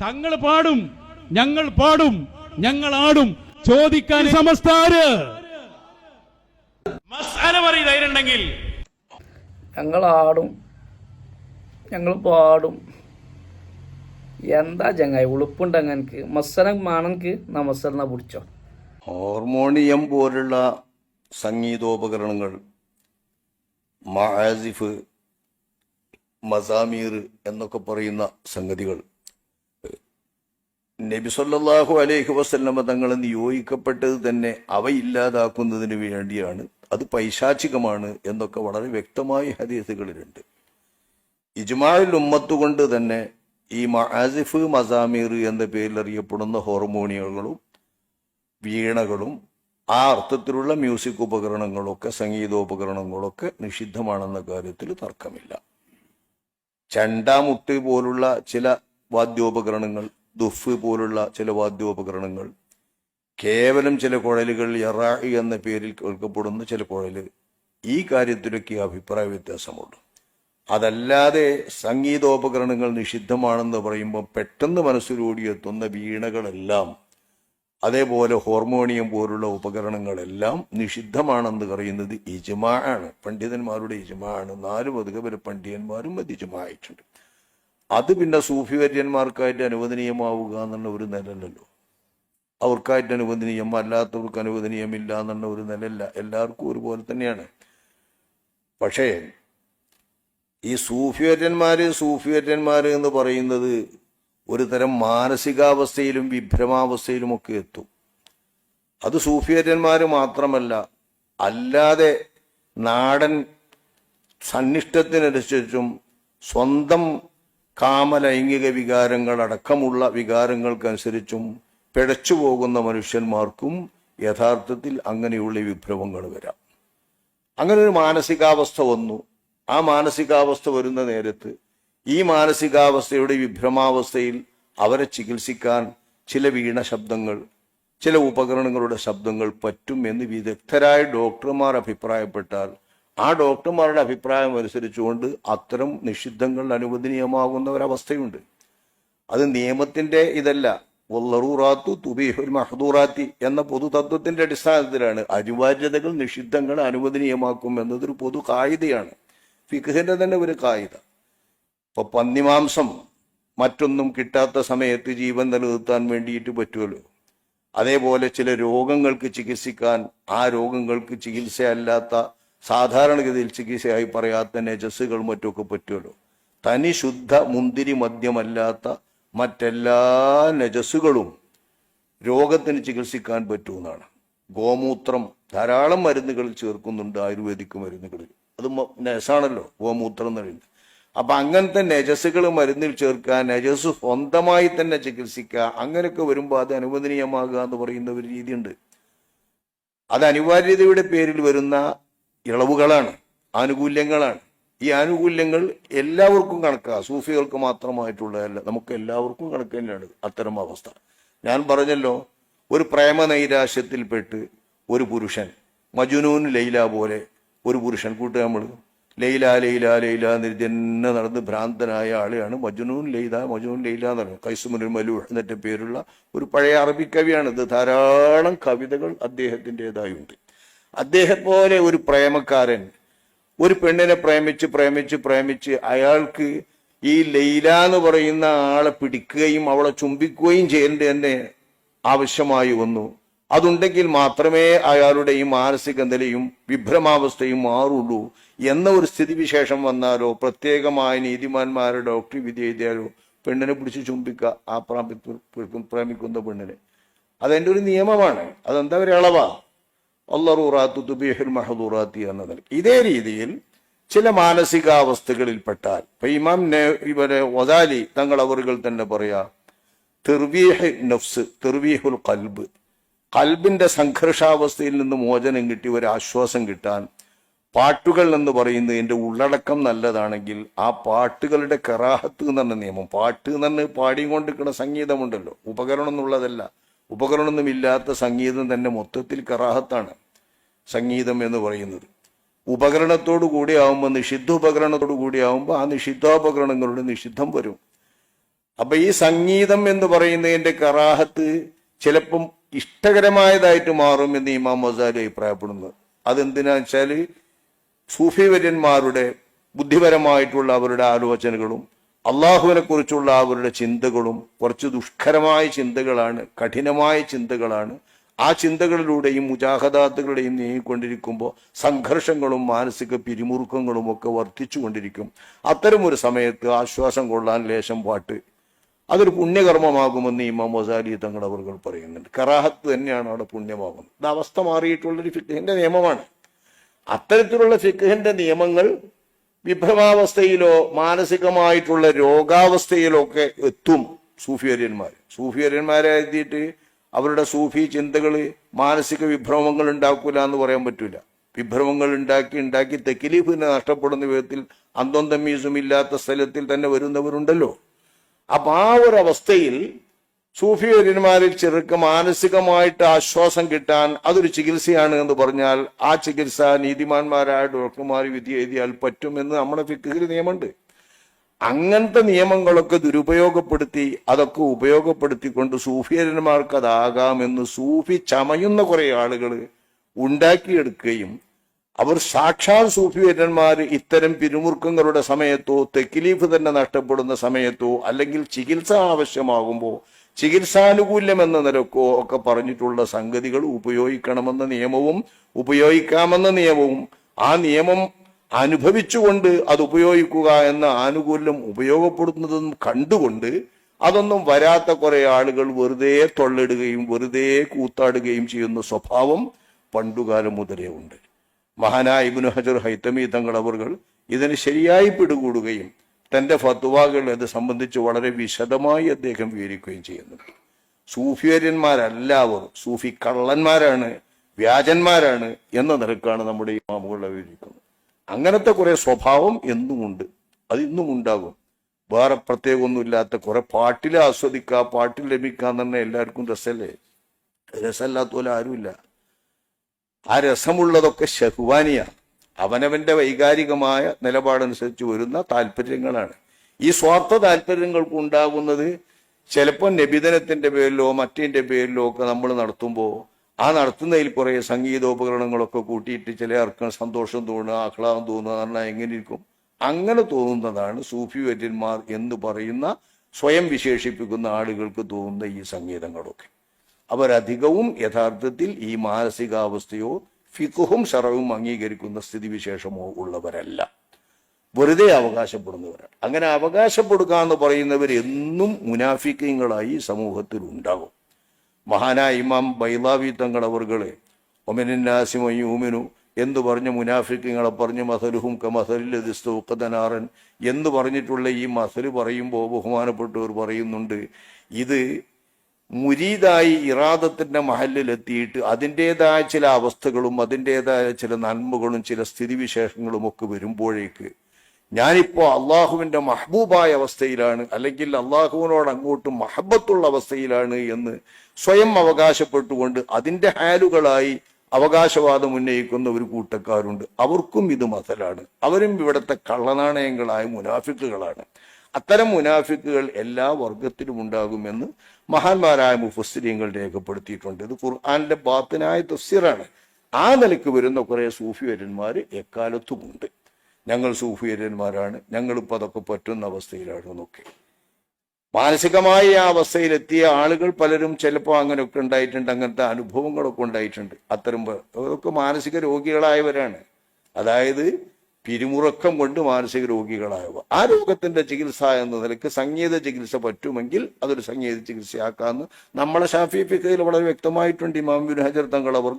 തങ്ങൾ പാടും ഞങ്ങൾ പാടും ഞങ്ങൾ ആടും. ചോദിക്കാൻ സമസ്താര്. പറയും ഞങ്ങൾ ആടും ഞങ്ങൾ പാടും. എന്താ ചങ്ങായി ഉളുപ്പുണ്ട് അങ്ങനെ മത്സരം മാണൻക്ക് നാ മത്സരം പിടിച്ചോ. ഹോർമോണിയം പോലുള്ള സംഗീതോപകരണങ്ങൾ മഹാസിഫ് മസാമീർ എന്നൊക്കെ പറയുന്ന സംഗതികൾ നബി സല്ലല്ലാഹു അലൈഹി വസല്ലമ തങ്ങൾ നിയോഗിക്കപ്പെട്ടത് തന്നെ അവ ഇല്ലാതാക്കുന്നതിന് വേണ്ടിയാണ്. അത് പൈശാചികമാണ് എന്നൊക്കെ വളരെ വ്യക്തമായ ഹദീസുകളിലുണ്ട്. ഇജ്മാൽ ഉമ്മത്ത് കൊണ്ട് തന്നെ ഈ മഹാസിഫ് മസാമീർ എന്ന പേരിൽ അറിയപ്പെടുന്ന ഹോർമോണിയങ്ങളും വീണകളും ആ അർത്ഥത്തിലുള്ള മ്യൂസിക് ഉപകരണങ്ങളൊക്കെ സംഗീതോപകരണങ്ങളൊക്കെ നിഷിദ്ധമാണെന്ന കാര്യത്തിൽ തർക്കമില്ല. ചണ്ടാമുട്ട് പോലുള്ള ചില വാദ്യോപകരണങ്ങൾ ദുഫ് പോലുള്ള ചില വാദ്യോപകരണങ്ങൾ. കേവലം ചില കുഴലുകൾ യറായി എന്ന പേരിൽ കേൾക്കപ്പെടുന്ന ചില കുഴൽ ഈ കാര്യത്തിലൊക്കെ അഭിപ്രായ വ്യത്യാസമുണ്ട്. അതല്ലാതെ സംഗീതോപകരണങ്ങൾ നിഷിദ്ധമാണെന്ന് പറയുമ്പോൾ പെട്ടെന്ന് മനസ്സിലൂടി എത്തുന്ന വീണകളെല്ലാം അതേപോലെ ഹോർമോണിയം പോലുള്ള ഉപകരണങ്ങളെല്ലാം നിഷിദ്ധമാണെന്ന് പറയുന്നത് ഇജ്മാ പണ്ഡിതന്മാരുടെ ഇജ്മാ നാല് വരെ പണ്ഡിതന്മാരും അത് ഇജ്മാ ആയിട്ടുണ്ട്. അത് പിന്നെ സൂഫിവര്യന്മാർക്കായിട്ട് അനുവദനീയമാവുക എന്നുള്ള ഒരു നിലല്ലോ അവർക്കായിട്ട് അനുവദനീയം അല്ലാത്തവർക്ക് അനുവദനീയമില്ല എന്നുള്ള ഒരു നിലല്ല എല്ലാവർക്കും ഒരുപോലെ തന്നെയാണ്. പക്ഷേ ഈ സൂഫിവര്യന്മാർ സൂഫിവര്യന്മാർ എന്ന് പറയുന്നത് ഒരു തരം മാനസികാവസ്ഥയിലും വിഭ്രമാവസ്ഥയിലും ഒക്കെ എത്തും. അത് സൂഫിയര്യന്മാർ മാത്രമല്ല അല്ലാതെ നാടൻ സന്നിഷ്ടത്തിനനുസരിച്ചും സ്വന്തം കാമലൈംഗിക വികാരങ്ങൾ അടക്കമുള്ള വികാരങ്ങൾക്കനുസരിച്ചും പിഴച്ചു പോകുന്ന മനുഷ്യന്മാർക്കും യഥാർത്ഥത്തിൽ അങ്ങനെയുള്ള വിഭ്രമങ്ങൾ വരാം. അങ്ങനെ ഒരു മാനസികാവസ്ഥ വന്നു. ആ മാനസികാവസ്ഥ വരുന്ന നേരത്ത് ഈ മാനസികാവസ്ഥയുടെ വിഭ്രമാവസ്ഥയിൽ അവരെ ചികിത്സിക്കാൻ ചില വീണ ശബ്ദങ്ങൾ ചില ഉപകരണങ്ങളുടെ ശബ്ദങ്ങൾ പറ്റും എന്ന് വിദഗ്ധരായ ഡോക്ടർമാർ അഭിപ്രായപ്പെട്ടാൽ ആ ഡോക്ടർമാരുടെ അഭിപ്രായം അനുസരിച്ചുകൊണ്ട് അത്തരം നിഷിദ്ധങ്ങൾ അനുവദനീയമാകുന്ന ഒരവസ്ഥയുണ്ട് അത് നിയമത്തിന്റെ ഇതല്ല. വല്ലറൂറാത്തു തുബീഹുൽ മഹദൂറാത്തി എന്ന പൊതു പൊതുതത്വത്തിന്റെ അടിസ്ഥാനത്തിലാണ് അനിവാര്യതകൾ നിഷിദ്ധങ്ങൾ അനുവദനീയമാക്കും എന്നതൊരു പൊതു കായികയാണ്. ഫിഖിന്റെ തന്നെ ഒരു കായിക. ഇപ്പൊ പന്നിമാംസം മറ്റൊന്നും കിട്ടാത്ത സമയത്ത് ജീവൻ നിലനിർത്താൻ വേണ്ടിയിട്ട് പറ്റുമല്ലോ. അതേപോലെ ചില രോഗങ്ങൾക്ക് ചികിത്സിക്കാൻ ആ രോഗങ്ങൾക്ക് ചികിത്സയല്ലാത്ത സാധാരണഗതിയിൽ ചികിത്സയായി പറയാത്ത നജസ്സുകൾ മറ്റൊക്കെ പറ്റുമല്ലോ. തനി ശുദ്ധ മുന്തിരി മദ്യമല്ലാത്ത മറ്റെല്ലാ നജസ്സുകളും രോഗത്തിന് ചികിത്സിക്കാൻ പറ്റുമെന്നാണ്. ഗോമൂത്രം ധാരാളം മരുന്നുകൾ ചേർക്കുന്നുണ്ട് ആയുർവേദിക് മരുന്നുകളിൽ. അത് നജസാണല്ലോ ഗോമൂത്രം എന്ന് പറയുന്നത്. അപ്പൊ അങ്ങനത്തെ നജസ്സുകൾ മരുന്നിൽ ചേർക്കുക നജസ് സ്വന്തമായി തന്നെ ചികിത്സിക്കുക അങ്ങനെയൊക്കെ വരുമ്പോൾ അത് അനുവദനീയമാകുക എന്ന് പറയുന്ന ഒരു രീതിയുണ്ട്. അത് അനിവാര്യതയുടെ പേരിൽ വരുന്ന ഇളവുകളാണ് ആനുകൂല്യങ്ങളാണ്. ഈ ആനുകൂല്യങ്ങൾ എല്ലാവർക്കും കണക്കാ. സൂഫികൾക്ക് മാത്രമായിട്ടുള്ളതല്ല നമുക്ക് എല്ലാവർക്കും കണക്ക് തന്നെയാണ് അത്തരം അവസ്ഥ. ഞാൻ പറഞ്ഞല്ലോ ഒരു പ്രേമ നൈരാശ്യത്തിൽപ്പെട്ട് ഒരു പുരുഷൻ മജുനൂൻ ലൈല പോലെ ഒരു പുരുഷൻ കൂട്ട് നമ്മൾ ലൈല ലൈല ലൈല നിർജന്ന നടന്ന് ഭ്രാന്തനായ ആളെയാണ് മജുനൂൻ ലൈല മജുനൂൻ ലൈല എന്ന് പറയുന്നത്. കൈസുമുനിൽ മലു എന്നിട്ട് പേരുള്ള ഒരു പഴയ അറബി കവിയാണ് ഇത് ധാരാളം കവിതകൾ അദ്ദേഹത്തിന്റെതായുണ്ട്. അദ്ദേഹം പോലെ ഒരു പ്രേമക്കാരൻ ഒരു പെണ്ണിനെ പ്രേമിച്ച് പ്രേമിച്ച് പ്രേമിച്ച് അയാൾക്ക് ഈ ലൈല എന്ന് പറയുന്ന ആളെ പിടിക്കുകയും അവളെ ചുംബിക്കുകയും ചെയ്യേണ്ട തന്നെ ആവശ്യമായി വന്നു. അതുണ്ടെങ്കിൽ മാത്രമേ അയാളുടെ ഈ മാനസിക നിലയും വിഭ്രമാവസ്ഥയും മാറുള്ളൂ എന്ന ഒരു സ്ഥിതിവിശേഷം വന്നാലോ പ്രത്യേകമായ നീതിമാന്മാരെ ഡോക്ടർ വിധി എഴുതിയാലോ പെണ്ണിനെ പിടിച്ച് ചുംബിക്കുക ആ പ്രേമിക്കുന്ന പെണ്ണിനെ. അതെന്റെ ഒരു നിയമമാണ്. അതെന്താ ഒരു ഇളവാ? അള്ളറൂറാത്തു തുബീഹുൽ മഹദൂറാത്തി എന്നതിൽ ഇതേ രീതിയിൽ ചില മാനസികാവസ്ഥകളിൽപ്പെട്ടാൽ ഇപ്പൊ ഇമാം ഇവരെ വദാലി തങ്ങൾ അവറുകൾ തന്നെ പറയാ തെർവീഹ് നഫ്സ് തെർവീഹുൽ കൽബ് കൽബിന്റെ സംഘർഷാവസ്ഥയിൽ നിന്ന് മോചനം കിട്ടി ഒരു ആശ്വാസം കിട്ടാൻ പാട്ടുകൾ എന്ന് പറയുന്നത് എന്റെ ഉള്ളടക്കം നല്ലതാണെങ്കിൽ ആ പാട്ടുകളുടെ കറാഹത്ത് എന്ന് പറഞ്ഞ നിയമം. പാട്ട് എന്ന് പറഞ്ഞ് പാടിയും കൊണ്ടിരിക്കുന്ന സംഗീതമുണ്ടല്ലോ. ഉപകരണം എന്നുള്ളതല്ല. ഉപകരണമൊന്നും ഇല്ലാത്ത സംഗീതം തന്നെ മൊത്തത്തിൽ കറാഹത്താണ് സംഗീതം എന്ന് പറയുന്നത്. ഉപകരണത്തോടു കൂടി ആവുമ്പോൾ നിഷിദ്ധ ഉപകരണത്തോടു കൂടി ആവുമ്പോൾ ആ നിഷിദ്ധോപകരണങ്ങളുടെ നിഷിദ്ധം വരും. അപ്പൊ ഈ സംഗീതം എന്ന് പറയുന്നതിന്റെ കറാഹത്ത് ചിലപ്പം ഇഷ്ടകരമായതായിട്ട് മാറും എന്ന് ഇമാം മസാലി അഭിപ്രായപ്പെടുന്നത്. അതെന്തിനാ വെച്ചാൽ സൂഫി വര്യന്മാരുടെ ബുദ്ധിപരമായിട്ടുള്ള അവരുടെ ആലോചനകളും അള്ളാഹുവിനെ കുറിച്ചുള്ള അവരുടെ ചിന്തകളും കുറച്ച് ദുഷ്കരമായ ചിന്തകളാണ് കഠിനമായ ചിന്തകളാണ്. ആ ചിന്തകളിലൂടെയും മുജാഹദാത്തുകളുടെയും നീങ്ങിക്കൊണ്ടിരിക്കുമ്പോൾ സംഘർഷങ്ങളും മാനസിക പിരിമുറുക്കങ്ങളും ഒക്കെ വർദ്ധിച്ചു കൊണ്ടിരിക്കും അത്തരമൊരു സമയത്ത് ആശ്വാസം കൊള്ളാൻ ലേശം പാട്ട്. അതൊരു പുണ്യകർമ്മമാകുമെന്ന് ഇമാം മൊസാലി തങ്ങൾ അവർകൾ പറയുന്നുണ്ട്. കറാഹത്ത് തന്നെയാണ് അവിടെ പുണ്യമാകുന്നത്. ഇത് അവസ്ഥ മാറിയിട്ടുള്ളൊരു ഫിഖിന്റെ നിയമമാണ്. അത്തരത്തിലുള്ള ഫിഖിന്റെ നിയമങ്ങൾ വിഭ്രമാവസ്ഥയിലോ മാനസികമായിട്ടുള്ള രോഗാവസ്ഥയിലോ ഒക്കെ എത്തും സൂഫിയര്യന്മാർ. സൂഫിയര്യന്മാരെ എഴുതിയിട്ട് അവരുടെ സൂഫി ചിന്തകൾ മാനസിക വിഭ്രമങ്ങൾ ഉണ്ടാക്കൂല എന്ന് പറയാൻ പറ്റൂല. വിഭ്രമങ്ങൾ ഉണ്ടാക്കി ഉണ്ടാക്കി തെക്കിലീഫിനെ നഷ്ടപ്പെടുന്ന വിധത്തിൽ അന്തം തമ്മീസും ഇല്ലാത്ത സ്ഥലത്തിൽ തന്നെ വരുന്നവരുണ്ടല്ലോ. അപ്പൊ ആ ഒരു അവസ്ഥയിൽ സൂഫിയര്യന്മാരിൽ ചെറുക്ക് മാനസികമായിട്ട് ആശ്വാസം കിട്ടാൻ അതൊരു ചികിത്സയാണ് എന്ന് പറഞ്ഞാൽ ആ ചികിത്സ നീതിമാന്മാരായ ഡോക്ടർമാർ വിധി എഴുതിയാൽ പറ്റുമെന്ന് നമ്മുടെ ഫിക്കിൽ നിയമമുണ്ട്. അങ്ങനത്തെ നിയമങ്ങളൊക്കെ ദുരുപയോഗപ്പെടുത്തി അതൊക്കെ ഉപയോഗപ്പെടുത്തിക്കൊണ്ട് സൂഫിയരന്മാർക്ക് അതാകാമെന്ന് സൂഫി ചമയുന്ന കുറെ ആളുകൾ ഉണ്ടാക്കിയെടുക്കുകയും അവർ സാക്ഷാൽ സൂഫിവര്യന്മാർ ഇത്തരം പിരിമുറുക്കങ്ങളുടെ സമയത്തോ തെക്കിലീഫ് തന്നെ നഷ്ടപ്പെടുന്ന സമയത്തോ അല്ലെങ്കിൽ ചികിത്സ ആവശ്യമാകുമ്പോൾ ചികിത്സാനുകൂല്യം എന്ന നിലക്കോ ഒക്കെ പറഞ്ഞിട്ടുള്ള സംഗതികൾ ഉപയോഗിക്കണമെന്ന നിയമവും ഉപയോഗിക്കാമെന്ന നിയമവും ആ നിയമം അനുഭവിച്ചുകൊണ്ട് അത് ഉപയോഗിക്കുക എന്ന ആനുകൂല്യം ഉപയോഗപ്പെടുത്തുന്നതും കണ്ടുകൊണ്ട് അതൊന്നും വരാത്ത കുറെ ആളുകൾ വെറുതെ തൊള്ളിടുകയും വെറുതെ കൂത്താടുകയും ചെയ്യുന്ന സ്വഭാവം പണ്ടുകാലം മുതലേ ഉണ്ട്. മഹാനായ ഇബ്നു ഹജർ ഹൈത്തമി തങ്ങൾ അവർ ഇതിന് ശരിയായി പിടികൂടുകയും തന്റെ ഫത്വാകൾ ഇത് സംബന്ധിച്ച് വളരെ വിശദമായി അദ്ദേഹം വിവരിക്കുകയും ചെയ്യുന്നുണ്ട് സൂഫിയര്യന്മാരല്ല അവർ സൂഫി കള്ളന്മാരാണ് വ്യാജന്മാരാണ് എന്ന നിരക്കാണ് നമ്മുടെ ഈ മാമുകളെ വിവരിക്കുന്നത്. അങ്ങനത്തെ കുറെ സ്വഭാവം എന്നുമുണ്ട്. അത് ഇന്നും ഉണ്ടാകും. വേറെ പ്രത്യേകമൊന്നുമില്ലാത്ത കുറെ പാട്ടിൽ ആസ്വദിക്കുക പാട്ടിൽ ലഭിക്കുക എന്ന് തന്നെ എല്ലാവർക്കും രസമല്ലേ? രസമല്ലാത്ത പോലെ ആരുമില്ല. ആ രസമുള്ളതൊക്കെ ഷഹ്വാനിയാണ്. അവനവന്റെ വൈകാരികമായ നിലപാടനുസരിച്ച് വരുന്ന താല്പര്യങ്ങളാണ്. ഈ സ്വാർത്ഥ താല്പര്യങ്ങൾക്ക് ഉണ്ടാകുന്നത് ചിലപ്പോൾ നിബിധനത്തിന്റെ പേരിലോ മറ്റേന്റെ പേരിലോ ഒക്കെ നമ്മൾ നടത്തുമ്പോൾ ആ നടത്തുന്നതിൽ കുറെ സംഗീതോപകരണങ്ങളൊക്കെ കൂട്ടിയിട്ട് ചില സന്തോഷം തോന്നുക ആഹ്ലാദം തോന്നുക പറഞ്ഞാൽ എങ്ങനെ ഇരിക്കും? അങ്ങനെ തോന്നുന്നതാണ് സൂഫി വര്യന്മാർ എന്ന് പറയുന്ന സ്വയം വിശേഷിപ്പിക്കുന്ന ആളുകൾക്ക് തോന്നുന്ന ഈ സംഗീതങ്ങളൊക്കെ. അവരധികവും യഥാർത്ഥത്തിൽ ഈ മാനസികാവസ്ഥയോ ഫിക്കുഹും ഷറവും അംഗീകരിക്കുന്ന സ്ഥിതിവിശേഷമോ ഉള്ളവരല്ല. വെറുതെ അവകാശപ്പെടുന്നവരാണ്. അങ്ങനെ അവകാശപ്പെടുക എന്ന് പറയുന്നവർ എന്നും മുനാഫിക്കങ്ങളായി സമൂഹത്തിൽ ഉണ്ടാകും മഹാനായ ഇമാം ബൈലാവി തങ്ങൾ അവർകളെ ഒമിനാസിമയൂമിനു എന്ന് പറഞ്ഞ് മുനാഫിക്കങ്ങളെ പറഞ്ഞ് മസലുഹും ക മസലിലതിസ്തൂക്കതനാറൻ എന്ന് പറഞ്ഞിട്ടുള്ള ഈ മസൽ പറയുമ്പോൾ ബഹുമാനപ്പെട്ടവർ പറയുന്നുണ്ട് ഇത് മുരീദായി ഇറാദത്തിന്റെ മഹലിലെത്തിയിട്ട് അതിന്റെതായ ചില അവസ്ഥകളും അതിന്റെതായ ചില നന്മകളും ചില സ്ഥിതിവിശേഷങ്ങളും ഒക്കെ വരുമ്പോഴേക്ക് ഞാനിപ്പോൾ അള്ളാഹുവിന്റെ മഹബൂബായ അവസ്ഥയിലാണ് അല്ലെങ്കിൽ അള്ളാഹുവിനോട് അങ്ങോട്ട് മഹബത്തുള്ള അവസ്ഥയിലാണ് എന്ന് സ്വയം അവകാശപ്പെട്ടുകൊണ്ട് അതിന്റെ ഹാലുകളായി അവകാശവാദം ഉന്നയിക്കുന്ന ഒരു കൂട്ടക്കാരുണ്ട്. അവർക്കും ഇത് മസലാണ്. അവരും ഇവിടുത്തെ കള്ളനാണയങ്ങളായ മുനാഫിക്കുകളാണ്. അത്തരം മുനാഫിക്കുകൾ എല്ലാ വർഗത്തിലും ഉണ്ടാകുമെന്ന് മഹാന്മാരായ മുഫസ്ലിങ്ങൾ രേഖപ്പെടുത്തിയിട്ടുണ്ട്. ഇത് ഖുർആാനിന്റെ ബാത്തിനായ തഫ്സീറാണ്. ആ നിലയ്ക്ക് വരുന്ന കുറെ സൂഫിവര്യന്മാർ എക്കാലത്തുമുണ്ട്. ഞങ്ങൾ സൂഫിവര്യന്മാരാണ് ഞങ്ങളിപ്പോൾ അതൊക്കെ പറ്റുന്ന അവസ്ഥയിലാണ് എന്നൊക്കെ. മാനസികമായ ആ അവസ്ഥയിലെത്തിയ ആളുകൾ പലരും ചിലപ്പോൾ അങ്ങനെയൊക്കെ ഉണ്ടായിട്ടുണ്ട്. അങ്ങനത്തെ അനുഭവങ്ങളൊക്കെ ഉണ്ടായിട്ടുണ്ട്. അത്തരം അതൊക്കെ മാനസിക രോഗികളായവരാണ്. അതായത് പിരിമുറക്കം കൊണ്ട് മാനസിക രോഗികളായവ ആ രോഗത്തിന്റെ ചികിത്സ എന്ന നിലയ്ക്ക് സംഗീത ചികിത്സ പറ്റുമെങ്കിൽ അതൊരു സംഗീത ചികിത്സയാക്കാമെന്ന് നമ്മളെ ഷാഫി ഫിക്കയിൽ വളരെ വ്യക്തമായിട്ടുണ്ട് ഇമാം ബിൻ ഹജർ തങ്ങൾ അവർ